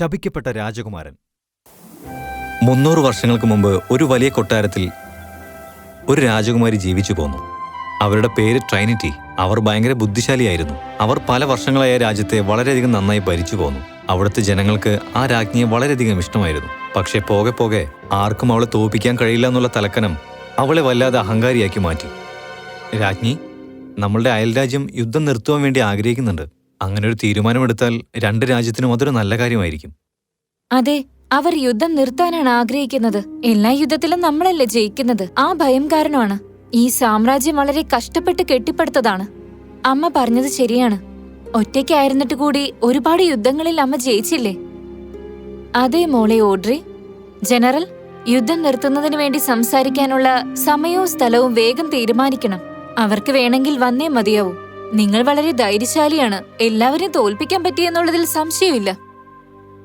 ശപിക്കപ്പെട്ട രാജകുമാരൻ. മുന്നൂറ് വർഷങ്ങൾക്ക് മുമ്പ് ഒരു വലിയ കൊട്ടാരത്തിൽ ഒരു രാജകുമാരി ജീവിച്ചു പോന്നു. അവരുടെ പേര് ട്രൈനിറ്റി. അവർ ഭയങ്കര ബുദ്ധിശാലിയായിരുന്നു. അവർ പല വർഷങ്ങളായ രാജ്യത്തെ വളരെയധികം നന്നായി ഭരിച്ചു പോന്നു. അവിടുത്തെ ജനങ്ങൾക്ക് ആ രാജ്ഞിയെ വളരെയധികം ഇഷ്ടമായിരുന്നു. പക്ഷേ പോകെ പോകെ ആർക്കും അവളെ തോപ്പിക്കാൻ കഴിയില്ല എന്നുള്ള തലക്കനം അവളെ വല്ലാതെ അഹങ്കാരിയാക്കി മാറ്റി. രാജ്ഞി നമ്മളുടെ അയൽരാജ്യം യുദ്ധം നിർത്തുവാൻ വേണ്ടി ആഗ്രഹിക്കുന്നുണ്ട്. അങ്ങനെ ഒരു തീരുമാനമെടുത്താൽ രണ്ട് രാജ്യത്തിനും അതൊരു നല്ല കാര്യമായിരിക്കും. അതെ അവർ യുദ്ധം നിർത്താനാണ് ആഗ്രഹിക്കുന്നത്. എല്ലാ യുദ്ധത്തിലും നമ്മളല്ലേ ജയിക്കുന്നത്. ആ ഭയം കാരണമാണ്. ഈ സാമ്രാജ്യം വളരെ കഷ്ടപ്പെട്ട് കെട്ടിപ്പടുത്തതാണ്. അമ്മ പറഞ്ഞത് ശരിയാണ്. ഒറ്റയ്ക്കായിരുന്നിട്ട് കൂടി ഒരുപാട് യുദ്ധങ്ങളിൽ അമ്മ ജയിച്ചില്ലേ? അതെ മോളെ ഓഡ്രി. ജനറൽ യുദ്ധം നിർത്തുന്നതിന് വേണ്ടി സംസാരിക്കാനുള്ള സമയവും സ്ഥലവും വേഗം തീരുമാനിക്കണം. അവർക്ക് വേണമെങ്കിൽ വന്നേ മതിയാവൂ. നിങ്ങൾ വളരെ ധൈര്യശാലിയാണ്. എല്ലാവരെയും തോൽപ്പിക്കാൻ പറ്റിയെന്നുള്ളതിൽ സംശയമില്ല.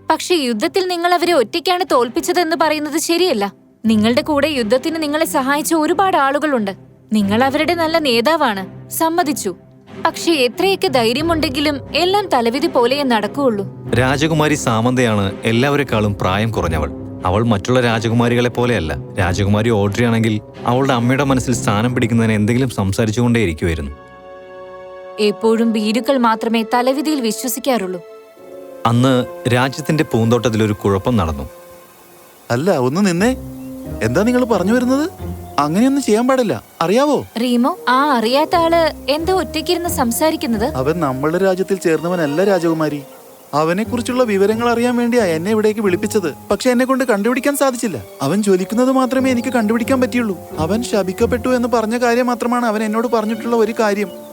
പക്ഷേ യുദ്ധത്തിൽ നിങ്ങൾ അവരെ ഒറ്റയ്ക്കാണ് തോൽപ്പിച്ചതെന്ന് പറയുന്നത് ശരിയല്ല. നിങ്ങളുടെ കൂടെ യുദ്ധത്തിന് നിങ്ങളെ സഹായിച്ച ഒരുപാട് ആളുകളുണ്ട്. നിങ്ങൾ അവരുടെ നല്ല നേതാവാണ്. സമ്മതിച്ചു. പക്ഷേ എത്രയൊക്കെ ധൈര്യമുണ്ടെങ്കിലും എല്ലാം തലവിധി പോലെയേ നടക്കുകയുള്ളൂ. രാജകുമാരി സാമന്തയാണ് എല്ലാവരെക്കാളും പ്രായം കുറഞ്ഞവൾ. അവൾ മറ്റുള്ള രാജകുമാരികളെ പോലെയല്ല. രാജകുമാരി ഓഡ്രിയാണെങ്കിൽ അവളുടെ അമ്മയുടെ മനസ്സിൽ സ്ഥാനം പിടിക്കുന്നതിന് എന്തെങ്കിലും സംസാരിച്ചുകൊണ്ടേയിരിക്കുമായിരുന്നു എപ്പോഴും ഭീരുക്കൾ മാത്രമേ തലവിധിയിൽ വിശ്വസിക്കാറുള്ളൂ. അന്ന് രാജ്യത്തിന്റെ പൂന്തോട്ടത്തിൽ ഒരു കുഴപ്പം നടന്നു. അല്ല ഒന്ന് നിന്നെ. എന്താ നിങ്ങൾ പറഞ്ഞു വരുന്നത്? അങ്ങനെയൊന്നും ചെയ്യാൻ പാടില്ല. അറിയാവോ? റീമോ ആ അറിയാത്ത ആൾ എന്താ ഒറ്റയ്ക്കിരുന്ന് സംസാരിക്കുന്നത്? അവൻ നമ്മളുടെ രാജ്യത്തിൽ ചേർന്നവനല്ല രാജകുമാരി. അവനെ കുറിച്ചുള്ള വിവരങ്ങൾ അറിയാൻ വേണ്ടിയാ എന്നെ ഇവിടേക്ക് വിളിപ്പിച്ചത്. പക്ഷെ എന്നെ കൊണ്ട് കണ്ടുപിടിക്കാൻ സാധിച്ചില്ല. അവൻ ജ്വലിക്കുന്നത് മാത്രമേ എനിക്ക് കണ്ടുപിടിക്കാൻ പറ്റിയുള്ളൂ. അവൻ ശപിക്കപ്പെട്ടു എന്ന് പറഞ്ഞ കാര്യം മാത്രമാണ് അവൻ എന്നോട് പറഞ്ഞിട്ടുള്ള ഒരു കാര്യം.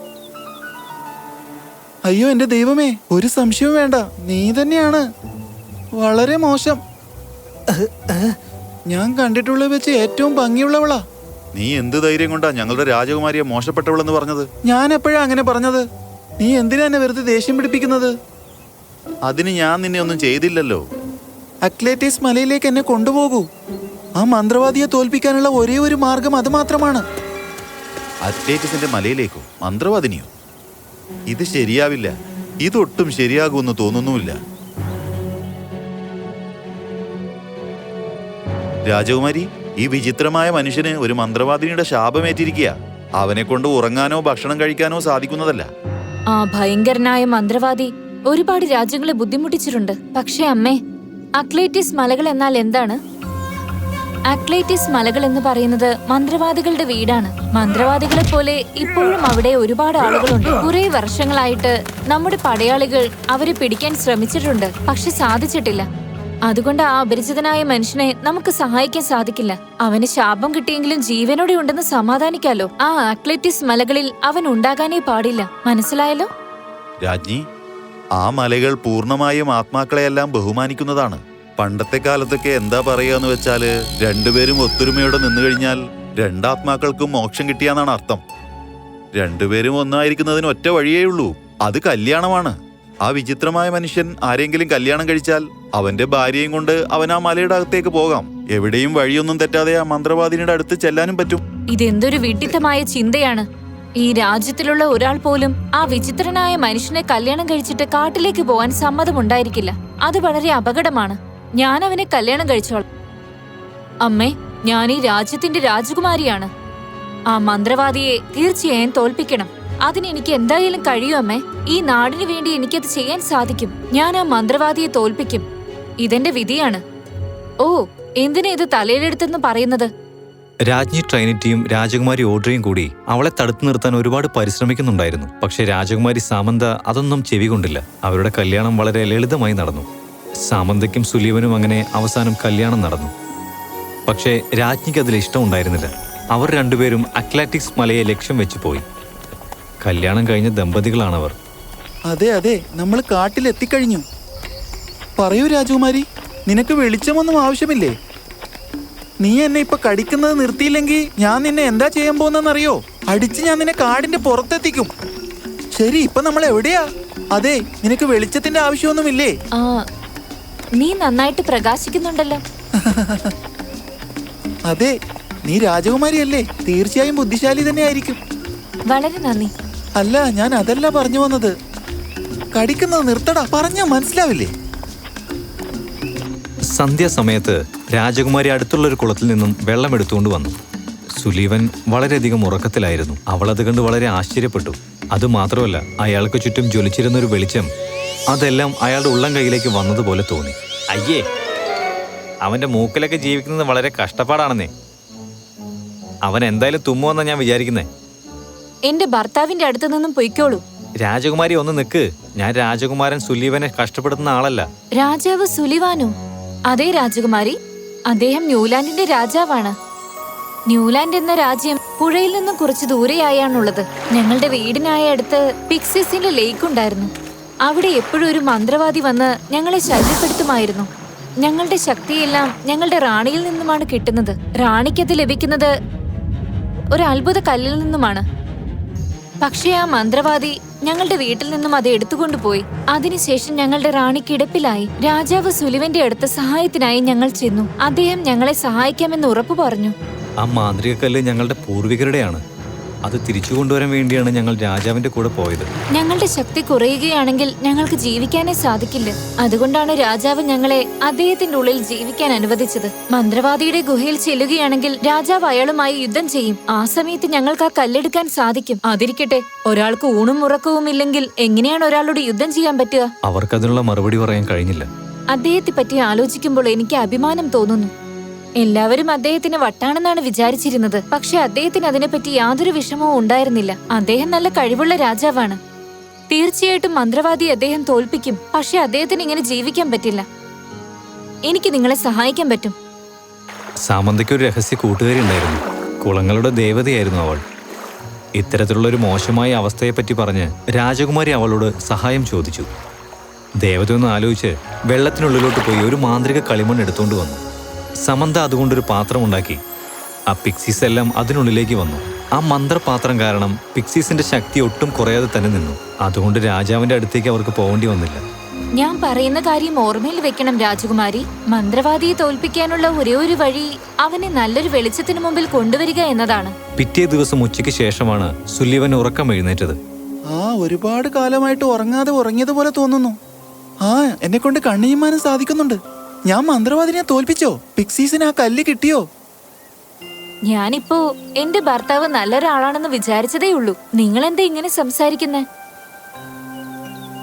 അയ്യോ എന്റെ ദൈവമേ ഒരു സംശയവും വേണ്ട. നീ തന്നെയാണ്. വളരെ മോശം. ഞാൻ കണ്ടിട്ടുള്ള വെച്ച് ഏറ്റവും ഭംഗിയുള്ളവളാ. നീ എന്ത് ധൈര്യം കൊണ്ടാ ഞങ്ങളുടെ രാജകുമാരിയെ മോശപ്പെട്ടവളെന്ന് പറഞ്ഞത്? ഞാൻ എപ്പോഴാ അങ്ങനെ പറഞ്ഞത്? നീ എന്തിനാ എന്നെ വെറുതെ ദേഷ്യം പിടിപ്പിക്കുന്നത്? അതിന് ഞാൻ നിന്നെ ഒന്നും ചെയ്തില്ലല്ലോ. അക്ലേറ്റീസ് മലയിലേക്ക് എന്നെ കൊണ്ടുപോകൂ. ആ മന്ത്രവാദിയെ തോൽപ്പിക്കാനുള്ള ഒരേ ഒരു മാർഗം അത് മാത്രമാണ്. അത്ലേറ്റിസിന്റെ മലയിലേക്കോ? മന്ത്രവാദിനിയോ? ഇത് ശരിയാവില്ല. ഇതൊട്ടും ശരിയാകുമെന്ന് തോന്നുന്നുമില്ല. രാജകുമാരി ഈ വിചിത്രമായ മനുഷ്യന് ഒരു മന്ത്രവാദിനിയുടെ ശാപമേറ്റിരിക്കുക അവനെ കൊണ്ട് ഉറങ്ങാനോ ഭക്ഷണം കഴിക്കാനോ സാധിക്കുന്നതല്ല. ആ ഭയങ്കരനായ മന്ത്രവാദി ഒരുപാട് രാജ്യങ്ങളെ ബുദ്ധിമുട്ടിച്ചിട്ടുണ്ട്. പക്ഷേ അമ്മേ അക്ലേറ്റിസ് മലകൾ എന്നാൽ എന്താണ്? അക്ലേറ്റിസ് മലകൾ എന്ന് പറയുന്നത് മന്ത്രവാദികളുടെ വീടാണ്. മന്ത്രവാദികളെ പോലെ ഇപ്പോഴും അവിടെ ഒരുപാട് ആളുകളുണ്ട്. കുറെ വർഷങ്ങളായിട്ട് നമ്മുടെ പടയാളികൾ അവരെ പിടിക്കാൻ ശ്രമിച്ചിട്ടുണ്ട്. പക്ഷെ സാധിച്ചിട്ടില്ല. അതുകൊണ്ട് ആ അപരിചിതനായ മനുഷ്യനെ നമുക്ക് സഹായിക്കാൻ സാധിക്കില്ല. അവന് ശാപം കിട്ടിയെങ്കിലും ജീവനോടെ ഉണ്ടെന്ന് സമാധാനിക്കാലോ? ആ അക്ലേറ്റിസ് മലകളിൽ അവൻ ഉണ്ടാകാനേ പാടില്ല. മനസ്സിലായല്ലോ? രാജ്ഞി ആ മലകൾ പൂർണമായും ആത്മാക്കളെയെല്ലാം ബഹുമാനിക്കുന്നതാണ്. പണ്ടത്തെ കാലത്തൊക്കെ എന്താ പറയുകയെന്ന് വെച്ചാൽ രണ്ടുപേരും ഒത്തൊരുമയോടെ നിന്നു കഴിഞ്ഞാൽ രണ്ടാത്മാക്കൾക്കും മോക്ഷം കിട്ടിയാന്നാണ് അർത്ഥം. രണ്ടുപേരും ഒന്നായിരിക്കുന്നതിന് ഒറ്റ വഴിയേ ഉള്ളൂ. അത് കല്യാണമാണ്. ആ വിചിത്രമായ മനുഷ്യൻ ആരെങ്കിലും കല്യാണം കഴിച്ചാൽ അവന്റെ ഭാര്യയും കൊണ്ട് അവൻ ആ മലയുടെ അകത്തേക്ക് പോകാം. എവിടെയും വഴിയൊന്നും തെറ്റാതെ ആ മന്ത്രവാദിനിയുടെ അടുത്ത് ചെല്ലാനും പറ്റും. ഇതെന്തൊരു വിഡിത്തമായ ചിന്തയാണ്. ഈ രാജ്യത്തിലുള്ള ഒരാൾ പോലും ആ വിചിത്രനായ മനുഷ്യനെ കല്യാണം കഴിച്ചിട്ട് കാട്ടിലേക്ക് പോവാൻ സമ്മതമുണ്ടായിരിക്കില്ല. അത് വളരെ അപകടമാണ്. ഞാൻ അവനെ കല്യാണം കഴിച്ചോളാം. അമ്മേ ഞാൻ ഈ രാജ്യത്തിന്റെ രാജകുമാരിയാണ്. ആ മന്ത്രവാദിയെ തീർച്ചയായും തോൽപ്പിക്കണം. അതിന് എനിക്ക് എന്തായാലും കഴിയും അമ്മേ. ഈ നാടിനു വേണ്ടി എനിക്കത് ചെയ്യാൻ സാധിക്കും. ഞാൻ ആ മന്ത്രവാദിയെ തോൽപ്പിക്കും. ഇതെന്റെ വിധിയാണ്. ഓ എന്തിനാ ഇത് തലയിലെടുത്തെന്ന് പറയുന്നത്? രാജ്ഞി ട്രൈനിറ്റിയും രാജകുമാരി ഓഡ്രയും കൂടി അവളെ തടുത്തു നിർത്താൻ ഒരുപാട് പരിശ്രമിക്കുന്നുണ്ടായിരുന്നു. പക്ഷേ രാജകുമാരി സാമന്ത അതൊന്നും ചെവികൊണ്ടില്ല അവരുടെ കല്യാണം വളരെ ലളിതമായി നടന്നു. സാമന്തയ്ക്കും സുലീവനും അങ്ങനെ അവസാനം കല്യാണം നടന്നു. പക്ഷേ രാജ്ഞിക്ക് അതിൽ ഇഷ്ടമുണ്ടായിരുന്നില്ല. അവർ രണ്ടുപേരും അത്ലാറ്റിക്സ് മലയെ ലക്ഷ്യം വെച്ച് പോയി. കല്യാണം കഴിഞ്ഞ ദമ്പതികളാണവർ. അതെ അതെ നമ്മൾ കാട്ടിലെത്തിക്കഴിഞ്ഞു പറയൂ രാജകുമാരി നിനക്ക് വെളിച്ചമൊന്നും ആവശ്യമില്ലേ? നീ എന്നെ ഇപ്പൊ കടിക്കുന്നത് നിർത്തിയില്ലെങ്കിൽ ഞാൻ നിന്നെ എന്താ ചെയ്യാൻ പോകുന്നറിയോ അടിച്ച് ഞാൻ നിന്നെ കാടിന്റെ പുറത്തെത്തിക്കും. ശരി ഇപ്പൊ നമ്മൾ എവിടെയാ? അതെ നിനക്ക് വെളിച്ചത്തിന്റെ ആവശ്യമൊന്നുമില്ലേ? ആ നീ നന്നായിട്ട് പ്രകാശിക്കുന്നുണ്ടല്ലോ. അതെ നീ രാജകുമാരിയല്ലേ? തീർച്ചയായും ബുദ്ധിശാലി തന്നെ ആയിരിക്കും വളരെ നന്ദി. അല്ല ഞാൻ അതല്ല പറഞ്ഞു വന്നത്. കടിക്കുന്നത് നിർത്തടാ പറഞ്ഞാ മനസ്സിലാവില്ലേ? സന്ധ്യാസമയത്ത് രാജകുമാരി അടുത്തുള്ള ഒരു കുളത്തിൽ നിന്നും വെള്ളം എടുത്തുകൊണ്ട് വന്നു. സുലീവൻ വളരെയധികം ഉറക്കത്തിലായിരുന്നു. അവളത് അത് കണ്ട് വളരെ ആശ്ചര്യപ്പെട്ടു. അതുമാത്രമല്ല അയാൾക്ക് ചുറ്റും ജ്വലിച്ചിരുന്ന ഒരു വെളിച്ചം അതെല്ലാം അയാളുടെ ഉള്ളം കയ്യിലേക്ക് വന്നതുപോലെ തോന്നി. അയ്യേ അവന്റെ മൂക്കിലൊക്കെ ജീവിക്കുന്നത് വളരെ കഷ്ടപ്പാടാണെന്നേ. അവൻ എന്തായാലും തുമ്മുവെന്നാ ഞാൻ വിചാരിക്കുന്നേ. എന്റെ ഭർത്താവിന്റെ അടുത്ത് നിന്നും പൊയ്ക്കോളൂ. രാജകുമാരി ഒന്ന് നിക്ക്. ഞാൻ രാജകുമാരൻ സുലീവനെ കഷ്ടപ്പെടുത്തുന്ന ആളല്ല. രാജാവ് സുലിവാനോ? അതേ രാജകുമാരി അദ്ദേഹം ന്യൂലാൻഡിന്റെ രാജാവാണ്. ന്യൂലാൻഡ് എന്ന രാജ്യം പുഴയിൽ നിന്നും കുറച്ച് ദൂരെയായാണുള്ളത്. ഞങ്ങളുടെ വീടിനായ അടുത്ത് പിക്സിസിന്റെ ലേക്ക് ഉണ്ടായിരുന്നു. അവിടെ എപ്പോഴും ഒരു മന്ത്രവാദി വന്ന് ഞങ്ങളെ ശല്യപ്പെടുത്തുമായിരുന്നു. ഞങ്ങളുടെ ശക്തിയെല്ലാം ഞങ്ങളുടെ റാണിയിൽ നിന്നുമാണ് കിട്ടുന്നത്. റാണിക്കത് ലഭിക്കുന്നത് ഒരു അത്ഭുത കല്ലിൽ നിന്നുമാണ്. പക്ഷേ ആ മന്ത്രവാദി ഞങ്ങളുടെ വീട്ടിൽ നിന്നും അത് എടുത്തുകൊണ്ടുപോയി. അതിനുശേഷം ഞങ്ങളുടെ റാണി കിടപ്പിലായി. രാജാവ് സുലിവന്റെ അടുത്ത് സഹായത്തിനായി ഞങ്ങൾ ചെന്നു. അദ്ദേഹം ഞങ്ങളെ സഹായിക്കാമെന്ന് ഉറപ്പു പറഞ്ഞു. ആ മാന്ത്രിക കല്ല് ഞങ്ങളുടെ പൂർവികരുടെയാണ്. അത് തിരിച്ചു കൊണ്ടുവരാൻ വേണ്ടിയാണ് ഞങ്ങൾ രാജാവിന്റെ കൂടെ പോയത്. ഞങ്ങളുടെ ശക്തി കുറയുകയാണെങ്കിൽ ഞങ്ങൾക്ക് ജീവിക്കാനേ സാധിക്കില്ല. അതുകൊണ്ടാണ് രാജാവ് ഞങ്ങളെ അദ്ദേഹത്തിന്റെ ഉള്ളിൽ ജീവിക്കാൻ അനുവദിച്ചത്. മന്ത്രവാദിയുടെ ഗുഹയിൽ ചെല്ലുകയാണെങ്കിൽ രാജാവ് അയാളുമായി യുദ്ധം ചെയ്യും. ആ സമയത്ത് ഞങ്ങൾക്ക് ആ കല്ലെടുക്കാൻ സാധിക്കും. അതിരിക്കട്ടെ ഒരാൾക്ക് ഊണും ഉറക്കവും ഇല്ലെങ്കിൽ എങ്ങനെയാണ് ഒരാളോട് യുദ്ധം ചെയ്യാൻ പറ്റുക? അവർക്കതിനുള്ള മറുപടി പറയാൻ കഴിഞ്ഞില്ല. അദ്ദേഹത്തെ പറ്റി ആലോചിക്കുമ്പോൾ എനിക്ക് അഭിമാനം തോന്നുന്നു. എല്ലാവരും അദ്ദേഹത്തിന് വട്ടാണെന്നാണ് വിചാരിച്ചിരുന്നത്. പക്ഷെ അദ്ദേഹത്തിന് അതിനെപ്പറ്റി യാതൊരു വിഷമവും ഉണ്ടായിരുന്നില്ല. അദ്ദേഹം നല്ല കഴിവുള്ള രാജാവാണ്. തീർച്ചയായിട്ടും മന്ത്രവാദി അദ്ദേഹം തോൽപ്പിക്കും. പക്ഷെ അദ്ദേഹത്തിന് ഇങ്ങനെ ജീവിക്കാൻ പറ്റില്ല. എനിക്ക് നിങ്ങളെ സഹായിക്കാൻ പറ്റും. സാമന്തയ്ക്ക് ഒരു രഹസ്യ കൂട്ടുകാരി ഉണ്ടായിരുന്നു. കുളങ്ങളുടെ ദേവതയായിരുന്നു അവൾ. ഇത്തരത്തിലുള്ള ഒരു മോശമായ അവസ്ഥയെപ്പറ്റി പറഞ്ഞ് രാജകുമാരി അവളോട് സഹായം ചോദിച്ചു. ദേവത ഒന്ന് ആലോചിച്ച് വെള്ളത്തിനുള്ളിലോട്ട് പോയി ഒരു മാന്ത്രിക കളിമൺ എടുത്തുകൊണ്ട് വന്നു. സമന്ത അതുകൊണ്ടൊരു പാത്രം ഉണ്ടാക്കി ആ പിക്സീസ് എല്ലാം അതിനുള്ളിലേക്ക് വന്നു. ആ മന്ത്രപാത്രം കാരണം പിക്സീസിന്റെ ശക്തി ഒട്ടും കുറയാതെ തന്നെ നിന്നു. അതുകൊണ്ട് രാജാവിന്റെ അടുത്തേക്ക് അവർക്ക് പോകേണ്ടി വന്നില്ല. ഞാൻ പറയുന്ന കാര്യം ഓർമ്മയിൽ വെക്കണം രാജകുമാരി. മന്ത്രവാദിയെ തോൽപ്പിക്കാനുള്ള ഒരേ ഒരു വഴി അവനെ നല്ലൊരു വെളിച്ചത്തിന് മുമ്പിൽ കൊണ്ടുവരിക എന്നതാണ്. പിറ്റേ ദിവസം ഉച്ചയ്ക്ക് ശേഷമാണ് സുല്യവൻ ഉറക്കം എഴുന്നേറ്റത്. ആ ഒരുപാട് കാലമായിട്ട് ഉറങ്ങാതെ ഉറങ്ങിയതുപോലെ തോന്നുന്നു. ആ എന്നെ കൊണ്ട് കണ്ണിയുമാനം സാധിക്കുന്നുണ്ട്. ഞാൻ മന്ത്രവാദിനെ തോൽപ്പിച്ചോ? പിക്സീസിന് ആ കല്ല് കിട്ടിയോ? ഞാനിപ്പോ എന്റെ ഭർത്താവ് നല്ലൊരാളാണെന്ന് വിചാരിച്ചതേ ഉള്ളൂ. നിങ്ങൾ എന്താ ഇങ്ങനെ സംസാരിക്കുന്നേ?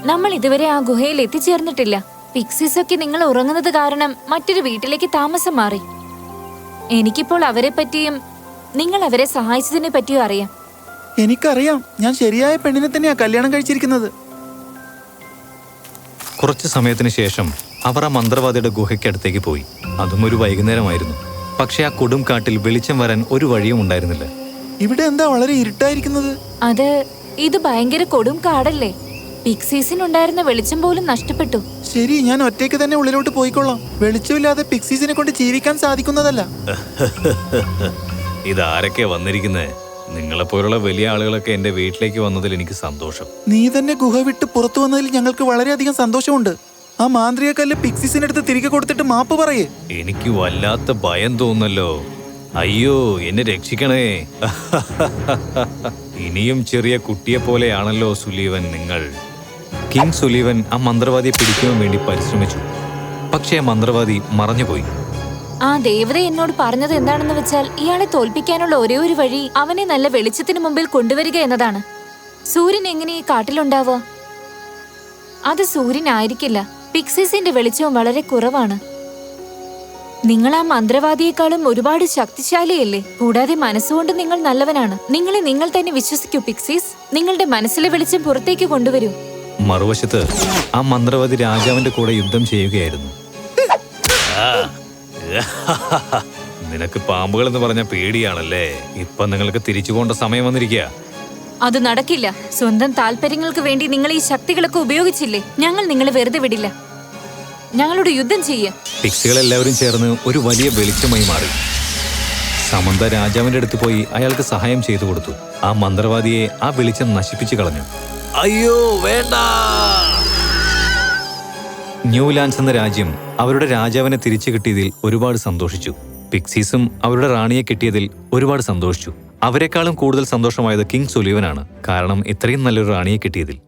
നമ്മൾ ഇതുവരെ ആ ഗുഹയിൽ എത്തിച്ചേർന്നിട്ടില്ല. പിക്സീസ് ഒക്കെ നിങ്ങൾ ഉറങ്ങുന്നത് കാരണം മറ്റൊരു വീട്ടിലേക്ക് താമസം മാറി. എനിക്കിപ്പോൾ അവരെ പറ്റിയും നിങ്ങൾ അവരെ സഹായിച്ചതിനെ പറ്റിയും അറിയാം. എനിക്കറിയാം. ഞാൻ ശരിയായ പെണ്ണിനെ തന്നെയാ കല്യാണം കഴിച്ചിരിക്കുന്നത്. കുറച്ച് സമയത്തിന് ശേഷം അവർ ആ മന്ത്രവാദിയുടെ ഗുഹയ്ക്കടുത്തേക്ക് പോയി. അതും ഒരു വൈകുന്നേരമായിരുന്നു. പക്ഷെ ആ കൊടും കാട്ടിൽ വെളിച്ചം വരാൻ ഒരു വഴിയും ഉണ്ടായിരുന്നില്ല. ഇവിടെ എന്താ വളരെ ഇരുട്ടായിരിക്കുന്നത്? അത് ഇത് ഭയങ്കര കൊടും കാടല്ലേ. പിക്സീസിനുണ്ടായിരുന്ന വെളിച്ചം പോലും നഷ്ടപ്പെട്ടു. ശരി ഞാൻ ഒറ്റയ്ക്ക് തന്നെ ഉള്ളിലോട്ട് പോയിക്കൊള്ളാം. വെളിച്ചമില്ലാതെ പിക്സീസിനെ കൊണ്ട് ജീവിക്കാൻ സാധിക്കുന്നതല്ല. ഇതാരൊക്കെ വന്നിരിക്കുന്നേ? നിങ്ങളെപ്പോലുള്ള വലിയ ആളുകളൊക്കെ എന്റെ വീട്ടിലേക്ക് വന്നതിൽ എനിക്ക് സന്തോഷം. നീ തന്നെ ഗുഹ വിട്ട് പുറത്തു വന്നതിൽ ഞങ്ങൾക്ക് വളരെയധികം സന്തോഷമുണ്ട്. ആ മാന്ത്രിക കല്ല് പിക്സീസിനടുത്ത് തിരികെ കൊടുത്തിട്ട് മാപ്പ് പറയേ. എനിക്ക് വല്ലാത്ത ഭയം തോന്നല്ലോ അയ്യോ എന്നെ രക്ഷിക്കണേ. ഇനിയും ചെറിയ കുട്ടിയെ പോലെയാണല്ലോ സുലീവൻ നിങ്ങൾ. കിങ് സുലീവൻ ആ മന്ത്രവാദിയെ പിടിക്കുവാൻ വേണ്ടി പരിശ്രമിച്ചു. പക്ഷേ ആ മന്ത്രവാദി മറഞ്ഞുപോയി. ആ ദേവത എന്നോട് പറഞ്ഞത് എന്താണെന്ന് വെച്ചാൽ ഇയാളെ തോൽപ്പിക്കാനുള്ള ഒരേ ഒരു വഴി അവനെ നല്ല വെളിച്ചത്തിന് മുമ്പിൽ കൊണ്ടുവരിക എന്നതാണ്. സൂര്യൻ എങ്ങനെ ഈ കാട്ടിലുണ്ടാവുക? അത് സൂര്യനായിരിക്കില്ല. പിക്സിസിന്റെ വെളിച്ചവും വളരെ കുറവാണ്. നിങ്ങൾ ആ മന്ത്രവാദിയെക്കാളും ഒരുപാട് ശക്തിശാലിയല്ലേ? കൂടാതെ മനസ്സുകൊണ്ട് നിങ്ങൾ നല്ലവനാണ്. നിങ്ങളെ നിങ്ങൾ തന്നെ വിശ്വസിക്കൂ പിക്സിസ് നിങ്ങളുടെ മനസ്സിലെ വെളിച്ചം പുറത്തേക്ക് കൊണ്ടുവരൂ. മറുവശത്ത് ആ മന്ത്രവാദി രാജാവിന്റെ കൂടെ യുദ്ധം ചെയ്യുകയായിരുന്നു. നിനക്ക് പാമ്പുകൾ എന്ന് പറഞ്ഞ പേടിയാണല്ലേ? ഇപ്പൊ നിങ്ങൾക്ക് തിരിച്ചു പോകേണ്ട സമയം വന്നിരിക്കുക അത് നടക്കില്ല. സ്വന്തം താല്പര്യങ്ങൾക്ക് വേണ്ടി നിങ്ങൾ ഈ ശക്തികളൊക്കെ ഉപയോഗിച്ചില്ലേ? ഞങ്ങൾ നിങ്ങളെ വെറുതെ വിടില്ല. ഞങ്ങളോട് യുദ്ധം ചെയ്യ. പിക്സികളെല്ലാവരും ചേർന്ന് ഒരു വലിയ വെളിച്ചമായി മാറി. സമന്ത രാജാവിന്റെ അടുത്ത് പോയി അയാൾക്ക് സഹായം ചെയ്തു കൊടുത്തു. ആ മന്ത്രവാദിയെ ആ വെളിച്ചം നശിപ്പിച്ചു കളഞ്ഞു. അയ്യോ വേണ്ട. ന്യൂലാൻഡ്സ് എന്ന രാജ്യം അവരുടെ രാജാവിനെ തിരിച്ചു കിട്ടിയതിൽ ഒരുപാട് സന്തോഷിച്ചു. പിക്സീസും അവരുടെ റാണിയെ കിട്ടിയതിൽ ഒരുപാട് സന്തോഷിച്ചു. അവരെക്കാളും കൂടുതൽ സന്തോഷമായത് കിങ് സുലീവനാണ്. കാരണം ഇത്രയും നല്ലൊരു റാണിയെ കിട്ടിയതിൽ.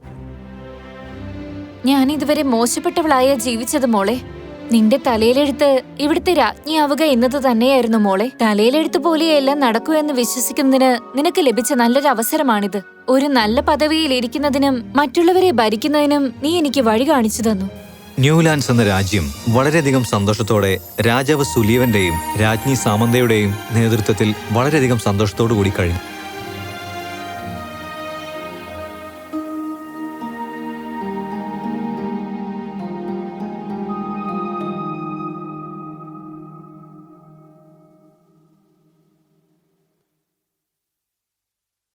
ഞാൻ ഇതുവരെ മോശപ്പെട്ടവളായ ജീവിച്ചത് മോളെ. നിന്റെ തലയിലെഴുത്ത് ഇവിടുത്തെ രാജ്ഞിയാവുക എന്നത് തന്നെയായിരുന്നു മോളെ. തലയിലെഴുത്ത് പോലെയെല്ലാം നടക്കൂ എന്ന് വിശ്വസിക്കുന്നതിന് നിനക്ക് ലഭിച്ച നല്ലൊരു അവസരമാണിത്. ഒരു നല്ല പദവിയിൽ ഇരിക്കുന്നതിനും മറ്റുള്ളവരെ ഭരിക്കുന്നതിനും നീ എനിക്ക് വഴി കാണിച്ചു തന്നു. ന്യൂലാൻഡ്സ് എന്ന രാജ്യം വളരെയധികം സന്തോഷത്തോടെ രാജാവ് സുലീവന്റെയും രാജ്ഞി സാമന്തയുടെയും നേതൃത്വത്തിൽ വളരെയധികം സന്തോഷത്തോടു കൂടി കഴിഞ്ഞു.